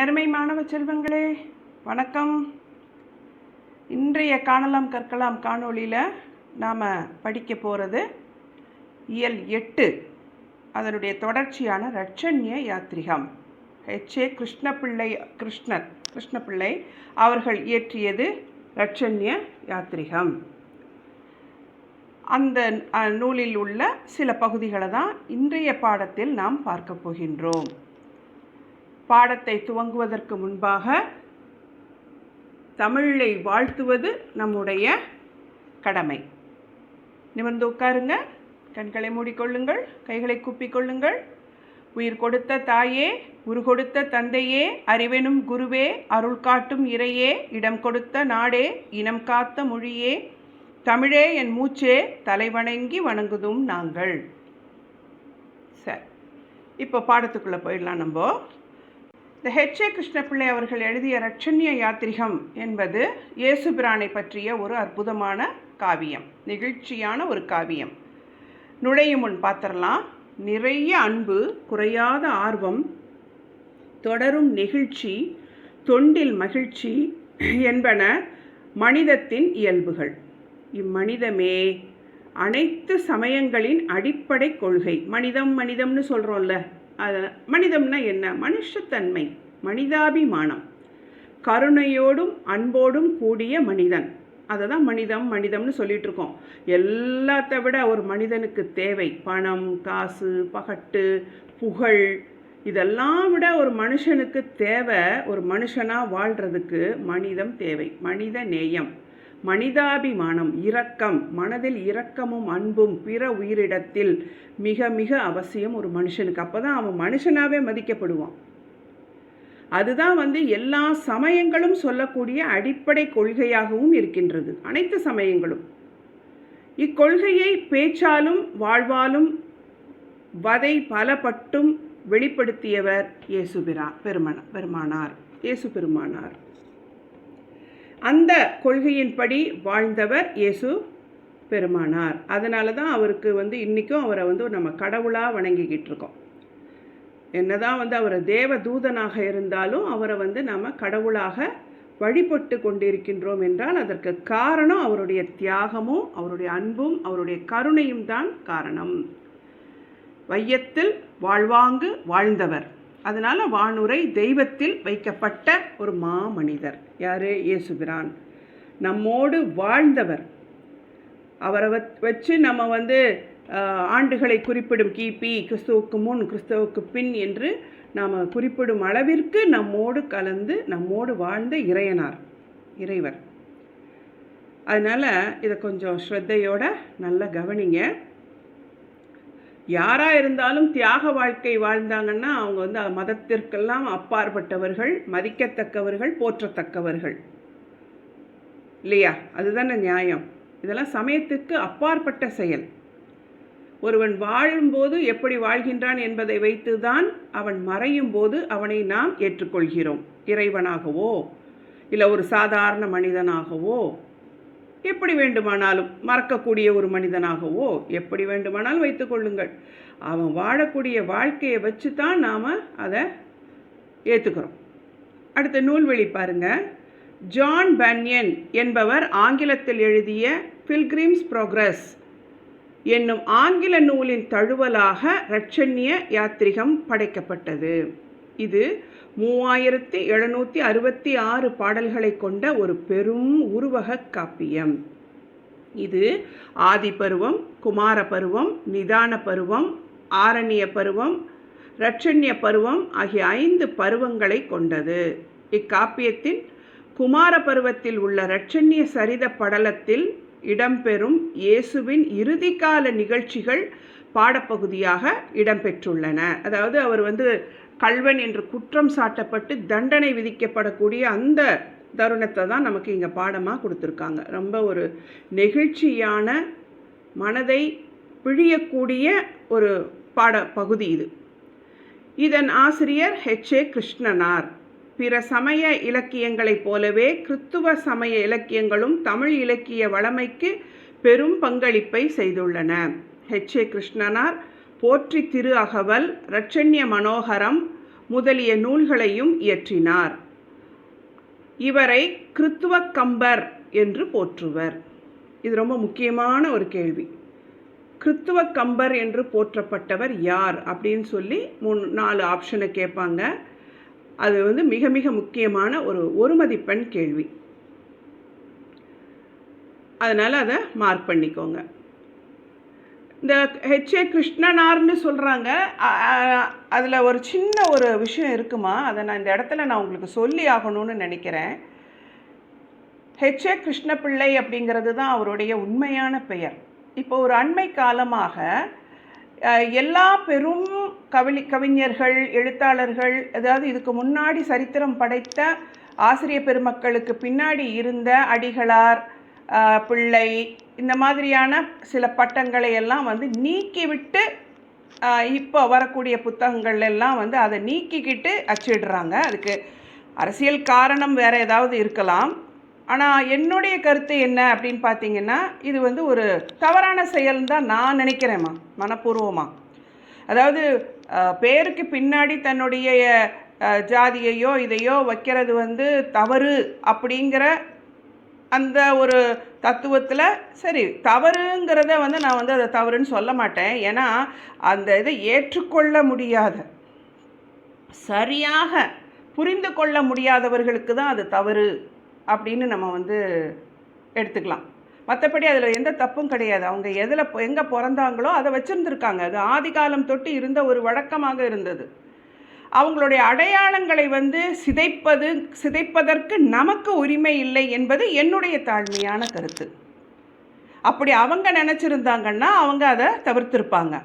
நேர்மை மாணவ செல்வங்களே வணக்கம். இன்றைய காணலாம் கற்கலாம் காணொளியில் நாம் படிக்க போகிறது இயல் எட்டு அதனுடைய தொடர்ச்சியான ரட்சண்ய யாத்ரிகம் ஹெச்ஏ கிருஷ்ணபிள்ளை கிருஷ்ணர் கிருஷ்ணபிள்ளை அவர்கள் இயற்றியது ரட்சண்ய யாத்ரிகம் அந்த நூலில் உள்ள சில பகுதிகளை தான் இன்றைய பாடத்தில் நாம் பார்க்க போகின்றோம். பாடத்தை துவங்குவதற்கு முன்பாக தமிழை வாழ்த்துவது நம்முடைய கடமை. நிமிர்ந்து உட்காருங்க. கண்களை மூடிக்கொள்ளுங்கள். கைகளை கூப்பிக்கொள்ளுங்கள். உயிர் கொடுத்த தாயே உரு கொடுத்த தந்தையே அறிவெனும் குருவே அருள் காட்டும் இறையே இடம் கொடுத்த நாடே இனம் காத்த மொழியே தமிழே என் மூச்சே தலைவணங்கி வணங்குதும் நாங்கள். சரி. இப்போ பாடத்துக்குள்ளே போயிடலாம் நம்ம. தி ஹெச் ஏ கிருஷ்ணபிள்ளை அவர்கள் எழுதிய ரட்சண்ய யாத்திரிகம் என்பது இயேசுபிரானை பற்றிய ஒரு அற்புதமான காவியம் நெகிழ்ச்சியான ஒரு காவியம். நுழையும் முன் பார்த்துடலாம். நிறைய அன்பு குறையாத ஆர்வம் தொடரும் நெகிழ்ச்சி தொண்டில் மகிழ்ச்சி என்பன மனிதத்தின் இயல்புகள். இம்மனிதமே அனைத்து சமயங்களின் அடிப்படை கொள்கை மனிதம் மனிதம்னு சொல்கிறோம்ல அது மனிதம்னா என்ன? மனுஷத்தன்மை மனிதாபிமானம். கருணையோடும் அன்போடும் கூடிய மனிதன். அதை தான் மனிதம் மனிதம்னு சொல்லிட்டு இருக்கோம் எல்லாத்த விட ஒரு மனிதனுக்கு தேவை. பணம் காசு பகட்டு புகழ். இதெல்லாம் விட ஒரு மனுஷனுக்கு தேவை ஒரு மனுஷனாக வாழ்கிறதுக்கு மனிதம் தேவை. மனித நேயம். மனிதாபிமானம் இரக்கம் மனதில் இரக்கமும் அன்பும் பிற உயிரிடத்தில் மிக மிக அவசியம் ஒரு மனுஷனுக்கு. அப்போ தான் அவன் மனுஷனாகவே மதிக்கப்படுவான். அதுதான் வந்து எல்லா சமயங்களும் சொல்லக்கூடிய அடிப்படை கொள்கையாகவும் இருக்கின்றது. அனைத்து சமயங்களும். இக்கொள்கையை பேச்சாலும் வாழ்வாலும் வதை பலப்பட்டும் வெளிப்படுத்தியவர் இயேசுபிரா பெருமன பெருமானார். இயேசு பெருமானார். அந்த கொள்கையின்படி வாழ்ந்தவர் இயேசு பெருமானார். அதனால தான் அவருக்கு வந்து இன்றைக்கும் அவரை வந்து நம்ம கடவுளாக வணங்கிக்கிட்டு இருக்கோம். என்னதான் வந்து அவர் தேவ தூதனாக இருந்தாலும் அவரை வந்து நம்ம கடவுளாக வழிபட்டு கொண்டிருக்கின்றோம் என்றால் அதற்கு காரணம் அவருடைய தியாகமும் அவருடைய அன்பும் அவருடைய கருணையும் தான் காரணம். வையத்தில் வாழ்வாங்கு வாழ்ந்தவர். அதனால் வானுரை தெய்வத்தில் வைக்கப்பட்ட ஒரு மாமனிதர். யாரு? இயேசுபிரான். நம்மோடு வாழ்ந்தவர். அவரை வச்சு நம்ம வந்து ஆண்டுகளை குறிப்பிடும் கிபி கிறிஸ்துவுக்கு முன் கிறிஸ்துவுக்கு பின் என்று நாம் குறிப்பிடும் அளவிற்கு நம்மோடு கலந்து நம்மோடு வாழ்ந்த இறையனார் இறைவர். அதனால் இதை கொஞ்சம் ஸ்ரத்தையோட நல்லா கவனிங்க. யாராக இருந்தாலும் தியாக வாழ்க்கை வாழ்ந்தாங்கன்னா அவங்க வந்து மதத்திற்கெல்லாம் அப்பாற்பட்டவர்கள் மதிக்கத்தக்கவர்கள் போற்றத்தக்கவர்கள். இல்லையா? அதுதானே நியாயம். இதெல்லாம் சமயத்துக்கு அப்பாற்பட்ட செயல். ஒருவன் வாழும்போது எப்படி வாழ்கின்றான் என்பதை வைத்துதான் அவன் மறையும் போது அவனை நாம் ஏற்றுக்கொள்கிறோம். இறைவனாகவோ இல்லை ஒரு சாதாரண மனிதனாகவோ எப்படி வேண்டுமானாலும் மறக்கக்கூடிய ஒரு மனிதனாகவோ எப்படி வேண்டுமானாலும் வைத்துக்கொள்ளுங்கள் அவன் வாழக்கூடிய வாழ்க்கையை வச்சு தான் நாம் அதை ஏற்றுக்கிறோம் அடுத்த நூல்வெளி பாருங்க. ஜான் பன்யன் என்பவர் ஆங்கிலத்தில் எழுதிய பில்கிரிம்ஸ் ப்ரோக்ரஸ் என்னும் ஆங்கில நூலின் தழுவலாக ரட்சண்ய யாத்திரிகம் படைக்கப்பட்டது. இது மூவாயிரத்தி எழுநூற்றி அறுபத்தி ஆறு பாடல்களை கொண்ட ஒரு பெரும் உருவக காப்பியம். இது ஆதி பருவம் குமார பருவம் நிதான பருவம் ஆரண்ய பருவம் இரட்சண்ய பருவம் ஆகிய ஐந்து பருவங்களை கொண்டது. இக்காப்பியத்தின் குமார பருவத்தில் உள்ள இரட்சண்ய சரித படலத்தில் இடம்பெறும் இயேசுவின் இறுதிக்கால நிகழ்ச்சிகள் பாடப்பகுதியாக இடம்பெற்றுள்ளன. அதாவது அவர் வந்து கல்வன் என்று குற்றம் சாட்டப்பட்டு தண்டனை விதிக்கப்படக்கூடிய அந்த தருணத்தை தான் நமக்கு இங்கே பாடமாக கொடுத்துருக்காங்க. ரொம்ப ஒரு நெகிழ்ச்சியான மனதை பிழியக்கூடிய ஒரு பாட பகுதி இது. இதன் ஆசிரியர் ஹெச்ஏ கிருஷ்ணனார். பிற சமய இலக்கியங்களைப் போலவே கிறித்துவ சமய இலக்கியங்களும் தமிழ் இலக்கிய வளமைக்கு பெரும் பங்களிப்பை செய்துள்ளன. ஹெச்ஏ கிருஷ்ணனார் போற்றி திரு அகவல் இரட்சண்ய மனோகரம் முதலிய நூல்களையும் இயற்றினார். இவரை கிறித்துவ கம்பர் என்று போற்றுவர். இது ரொம்ப முக்கியமான ஒரு கேள்வி. கிறித்துவ கம்பர் என்று போற்றப்பட்டவர் யார் அப்படின்னு சொல்லி மூணு நாலு ஆப்ஷனை கேட்பாங்க. அது வந்து மிக மிக முக்கியமான ஒரு ஒரு மதிப்பெண் கேள்வி. அதனால் அதை மார்க் பண்ணிக்கோங்க. இந்த ஹெச்ஏ கிருஷ்ணனார்னு சொல்கிறாங்க அதில் ஒரு சின்ன ஒரு விஷயம் இருக்குமா? அதை நான் இந்த இடத்துல நான் உங்களுக்கு சொல்லி ஆகணும்னு நினைக்கிறேன். ஹெச்ஏ கிருஷ்ணபிள்ளை அப்படிங்கிறது தான் அவருடைய உண்மையான பெயர். இப்போ ஒரு அண்மை காலமாக எல்லா பெரும் கவி கவிஞர்கள் எழுத்தாளர்கள் அதாவது இதுக்கு முன்னாடி சரித்திரம் படைத்த ஆசிரிய பெருமக்களுக்கு பின்னாடி இருந்த அடிகளார் பிள்ளை இந்த மாதிரியான சில பட்டங்களை எல்லாம் வந்து நீக்கிவிட்டு இப்போ வரக்கூடிய புத்தகங்கள் எல்லாம் வந்து அதை நீக்கிக்கிட்டு அச்சிடுறாங்க. அதுக்கு அரசியல் காரணம் வேறு ஏதாவது இருக்கலாம். ஆனால் என்னுடைய கருத்து என்ன அப்படின்னு பார்த்தீங்கன்னா இது வந்து ஒரு தவறான செயல்னு தான் நான் நினைக்கிறேம்மா மனப்பூர்வமாக அதாவது பேருக்கு பின்னாடி தன்னுடைய ஜாதியையோ இதையோ வைக்கிறது வந்து தவறு அப்படிங்கிற அந்த ஒரு தத்துவத்தில் சரி தவறுங்கிறத வந்து நான் வந்து அதை தவறுன்னு சொல்ல மாட்டேன். ஏன்னா அந்த இதை ஏற்றுக்கொள்ள முடியாத சரியாக புரிந்து கொள்ள முடியாதவர்களுக்கு தான் அது தவறு அப்படின்னு நம்ம வந்து எடுத்துக்கலாம். மற்றபடி அதில் எந்த தப்பும் கிடையாது. அவங்க எதில் எங்கே பிறந்தாங்களோ அதை வச்சுருந்துருக்காங்க. அது ஆதிகாலம் தொட்டு இருந்த ஒரு வழக்கமாக இருந்தது. அவங்களுடைய அடையாளங்களை வந்து சிதைப்பது சிதைப்பதற்கு நமக்கு உரிமை இல்லை என்பது என்னுடைய தாழ்மையான கருத்து. அப்படி அவங்க நினச்சிருந்தாங்கன்னா அவங்க அதை தவிர்த்திருப்பாங்க.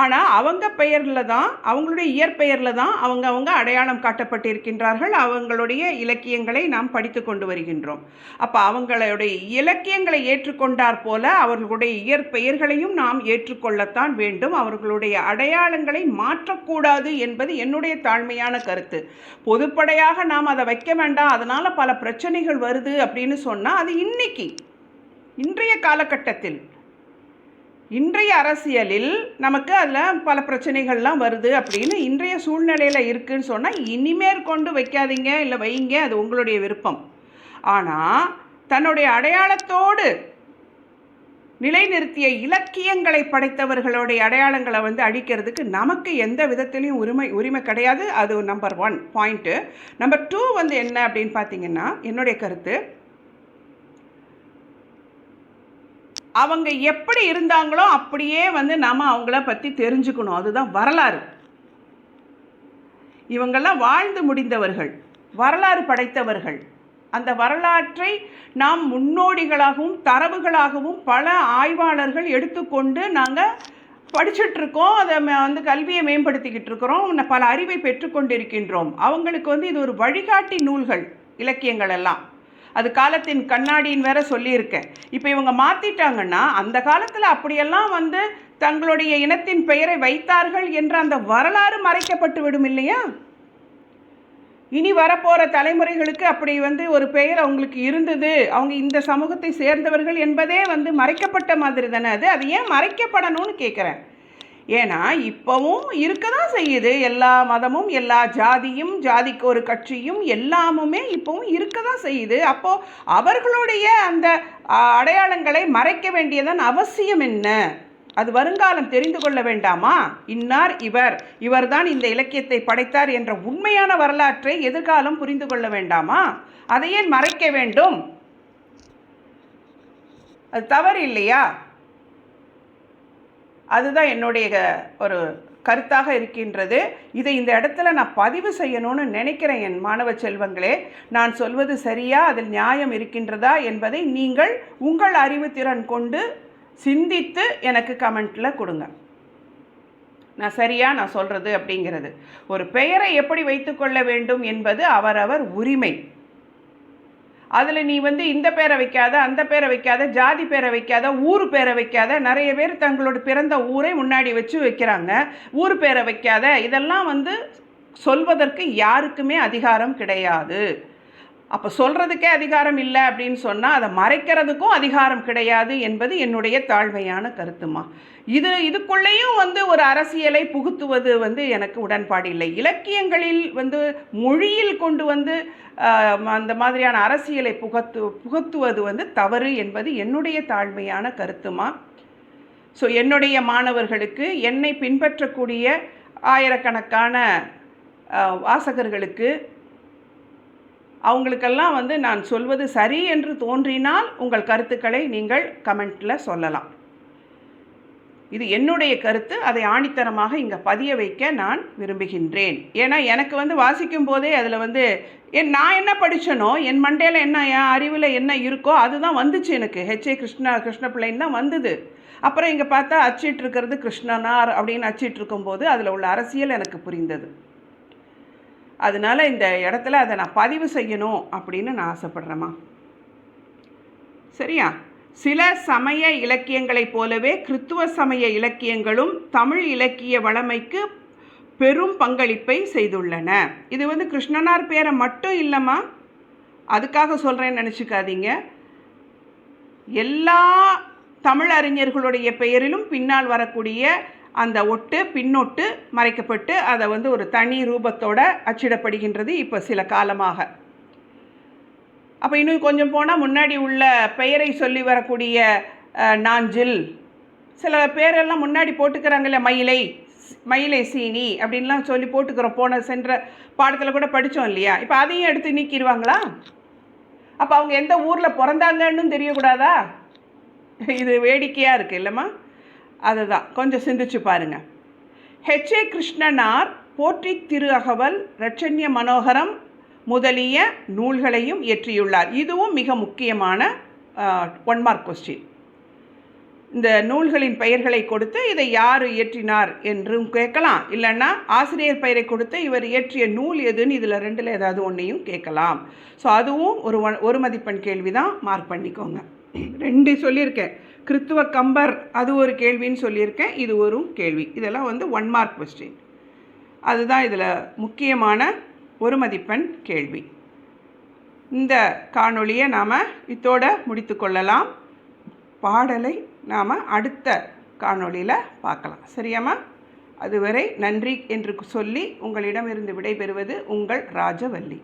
ஆனால் அவங்க பெயரில் தான் அவங்களுடைய இயற்பெயரில் தான் அவங்க அவங்க அடையாளம் காட்டப்பட்டிருக்கின்றார்கள். அவங்களுடைய இலக்கியங்களை நாம் படித்து கொண்டு வருகின்றோம். அப்போ அவங்களுடைய இலக்கியங்களை ஏற்றுக்கொண்டார் போல அவர்களுடைய இயற்பெயர்களையும் நாம் ஏற்றுக்கொள்ளத்தான் வேண்டும். அவர்களுடைய அடையாளங்களை மாற்றக்கூடாது என்பது என்னுடைய தாழ்மையான கருத்து. பொதுப்படையாக நாம் அதை வைக்க வேண்டாம் அதனால் பல பிரச்சனைகள் வருது அப்படின்னு சொன்னால் அது இன்னைக்கு இன்றைய காலகட்டத்தில் இன்றைய அரசியலில் நமக்கு அதில் பல பிரச்சனைகள்லாம் வருது அப்படின்னு இன்றைய சூழ்நிலையில் இருக்குதுன்னு சொன்னால் இனிமேற் கொண்டு வைக்காதீங்க இல்லை வைங்க அது உங்களுடைய விருப்பம். ஆனால் தன்னுடைய அடையாளத்தோடு நிலைநிறுத்திய இலக்கியங்களை படைத்தவர்களுடைய அடையாளங்களை வந்து அழிக்கிறதுக்கு நமக்கு எந்த விதத்திலையும் உரிமை உரிமை கிடையாது. அது number one point number two வந்து என்ன அப்படின்னு பார்த்தீங்கன்னா என்னுடைய கருத்து. அவங்க எப்படி இருந்தாங்களோ அப்படியே வந்து நாம் அவங்கள பற்றி தெரிஞ்சுக்கணும். அதுதான் வரலாறு. இவங்கெல்லாம் வாழ்ந்து முடிந்தவர்கள் வரலாறு படைத்தவர்கள். அந்த வரலாற்றை நாம் முன்னோடிகளாகவும் தரவுகளாகவும் பல ஆய்வாளர்கள் எடுத்துக்கொண்டு நாங்கள் படிச்சுட்ருக்கோம். அதை வந்து கல்வியை மேம்படுத்திக்கிட்டு இருக்கிறோம் பல அறிவை பெற்றுக்கொண்டிருக்கின்றோம். அவங்களுக்கு வந்து இது ஒரு வழிகாட்டி நூல்கள் இலக்கியங்கள் எல்லாம். அது காலத்தின் கண்ணாடின்னு வேற சொல்லியிருக்கேன் இப்போ இவங்க மாற்றிட்டாங்கன்னா அந்த காலத்தில் அப்படியெல்லாம் வந்து தங்களுடைய இனத்தின் பெயரை வைத்தார்கள் என்ற அந்த வரலாறு மறைக்கப்பட்டு விடும் இல்லையா? இனி வரப்போகிற தலைமுறைகளுக்கு அப்படி வந்து ஒரு பெயர் அவங்களுக்கு இருந்தது. அவங்க இந்த சமூகத்தை சேர்ந்தவர்கள் என்பதே வந்து மறைக்கப்பட்ட மாதிரி தானே அது? அது ஏன் மறைக்கப்படணும்னு கேட்குறேன் ஏன்னா இப்போவும் இருக்க தான் செய்யுது. எல்லா மதமும் எல்லா ஜாதியும் ஜாதிக்கு ஒரு கட்சியும் எல்லாமுமே இப்போவும் இருக்க தான் செய்யுது. அப்போது அவர்களுடைய அந்த அடையாளங்களை மறைக்க வேண்டியதன் அவசியம் என்ன? அது வருங்காலம் தெரிந்து கொள்ள வேண்டாமா? இன்னார் இவர். இவர்தான் இந்த இலக்கியத்தை படைத்தார் என்ற உண்மையான வரலாற்றை எதிர்காலம் புரிந்து கொள்ள வேண்டாமா? அதை ஏன் மறைக்க வேண்டும்? அது தவறு இல்லையா? அதுதான் என்னுடைய ஒரு கருத்தாக இருக்கின்றது. இதை இந்த இடத்துல நான் பதிவு செய்யணும்னு நினைக்கிறேன் என் மாணவ செல்வங்களே. நான் சொல்வது சரியா? அதில் நியாயம் இருக்கின்றதா? என்பதை நீங்கள் உங்கள் அறிவுத்திறன் கொண்டு சிந்தித்து எனக்கு கமெண்ட்டில் கொடுங்க. நான் சரியா நான் சொல்கிறது அப்படிங்கிறது. ஒரு பெயரை எப்படி வைத்துக்கொள்ள வேண்டும் என்பது அவரவர் உரிமை. அதில் நீ வந்து இந்த பேரை வைக்காத அந்த பேரை வைக்காத ஜாதி பேரை வைக்காத ஊர் பேரை வைக்காத நிறைய பேர் தங்களோட பிறந்த ஊரை முன்னாடி வச்சு வைக்கிறாங்க. ஊர் பேரை வைக்காத. இதெல்லாம் வந்து சொல்வதற்கு யாருக்குமே அதிகாரம் கிடையாது. அப்போ சொல்கிறதுக்கே அதிகாரம் இல்லை அப்படின்னு சொன்னால் அதை மறைக்கிறதுக்கும் அதிகாரம் கிடையாது என்பது என்னுடைய தாழ்மையான கருத்துமா. இது இதுக்குள்ளேயும் வந்து ஒரு அரசியலை புகுத்துவது வந்து எனக்கு உடன்பாடு இல்லை. இலக்கியங்களில் வந்து மொழியில் கொண்டு வந்து அந்த மாதிரியான அரசியலை புகத்து புகுத்துவது வந்து தவறு என்பது என்னுடைய தாழ்மையான கருத்துமா. ஸோ என்னுடைய மாணவர்களுக்கு என்னை பின்பற்றக்கூடிய ஆயிரக்கணக்கான வாசகர்களுக்கு அவங்களுக்கெல்லாம் வந்து நான் சொல்வது சரி என்று தோன்றினால் உங்கள் கருத்துக்களை நீங்கள் கமெண்ட்டில் சொல்லலாம். இது என்னுடைய கருத்து. அதை ஆணித்தரமாக இங்கே பதிய வைக்க நான் விரும்புகின்றேன். ஏன்னா எனக்கு வந்து வாசிக்கும் போதே அதில் வந்து என் நான் என்ன படித்தனோ என் மண்டையில் என்ன என் அறிவில் என்ன இருக்கோ அதுதான் வந்துச்சு எனக்கு. ஹெச்ஏ கிருஷ்ணா கிருஷ்ணபிள்ளைன்னு தான் வந்தது. அப்புறம் இங்கே பார்த்தா அச்சிட்டு இருக்கிறது கிருஷ்ணனார் அப்படின்னு அச்சிட்டு இருக்கும்போது அதில் உள்ள அரசியல் எனக்கு புரிந்தது. அதனால இந்த இடத்துல அதை நான் பதிவு செய்யணும் அப்படின்னு நான் ஆசைப்பட்றேம்மா. சரியா? சில சமய இலக்கியங்களைப் போலவே கிறித்துவ சமய இலக்கியங்களும் தமிழ் இலக்கிய வளமைக்கு பெரும் பங்களிப்பை செய்துள்ளன. இது வந்து கிருஷ்ணனார் பேரை மட்டும் இல்லைம்மா. அதுக்காக சொல்கிறேன்னு நினச்சிக்காதீங்க. எல்லா தமிழ் அறிஞர்களுடைய பெயரிலும் பின்னால் வரக்கூடிய அந்த ஒட்டு பின்னொட்டு மறைக்கப்பட்டு அதை வந்து ஒரு தனி ரூபத்தோடு அச்சிடப்படுகின்றது இப்போ சில காலமாக. அப்போ இன்னும் கொஞ்சம் போனால் முன்னாடி உள்ள பெயரை சொல்லி வரக்கூடிய நாஞ்சில். சில பேரெல்லாம் முன்னாடி போட்டுக்கிறாங்கல்ல மயிலை மயிலை சீனி அப்படின்லாம் சொல்லி போட்டுக்கிறோம். போன சென்ற பாடத்தில் கூட படித்தோம் இல்லையா? இப்போ அதையும் எடுத்து நீக்கிடுவாங்களா? அப்போ அவங்க எந்த ஊரில் பிறந்தாங்கன்னு தெரியக்கூடாதா? இது வேடிக்கையாக இருக்குது இல்லைம்மா? அதுதான். கொஞ்சம் சிந்திச்சு பாருங்க. ஹெச்ஏ கிருஷ்ணனார் போற்றி திரு அகவல் ரட்சண்ய மனோகரம் முதலிய நூல்களையும் இயற்றியுள்ளார். இதுவும் மிக முக்கியமான ஒன் மார்க் கொஸ்டின் இந்த நூல்களின் பெயர்களை கொடுத்து இதை யார் இயற்றினார் என்றும் கேட்கலாம். இல்லைன்னா ஆசிரியர் பெயரை கொடுத்து இவர் இயற்றிய நூல் எதுன்னு இதில் ரெண்டில் ஏதாவது ஒன்றையும் கேட்கலாம். ஸோ அதுவும் ஒரு ஒரு மதிப்பெண் கேள்வி தான் மார்க் பண்ணிக்கோங்க. ரெண்டு சொல்லியிருக்கேன். கிறித்துவ கம்பர் அது ஒரு கேள்வின்னு சொல்லியிருக்கேன். இது ஒரு கேள்வி. இதெல்லாம் வந்து ஒன் மார்க் கொஸ்டின் அதுதான் இதில் முக்கியமான ஒரு மதிப்பெண் கேள்வி. இந்த காணொளியை நாம் இத்தோட முடித்து கொள்ளலாம். பாடலை நாம் அடுத்த காணொளியில் பார்க்கலாம். சரியாம்மா? அதுவரை நன்றி என்று சொல்லி உங்களிடமிருந்து விடைபெறுவது உங்கள் ராஜவல்லி.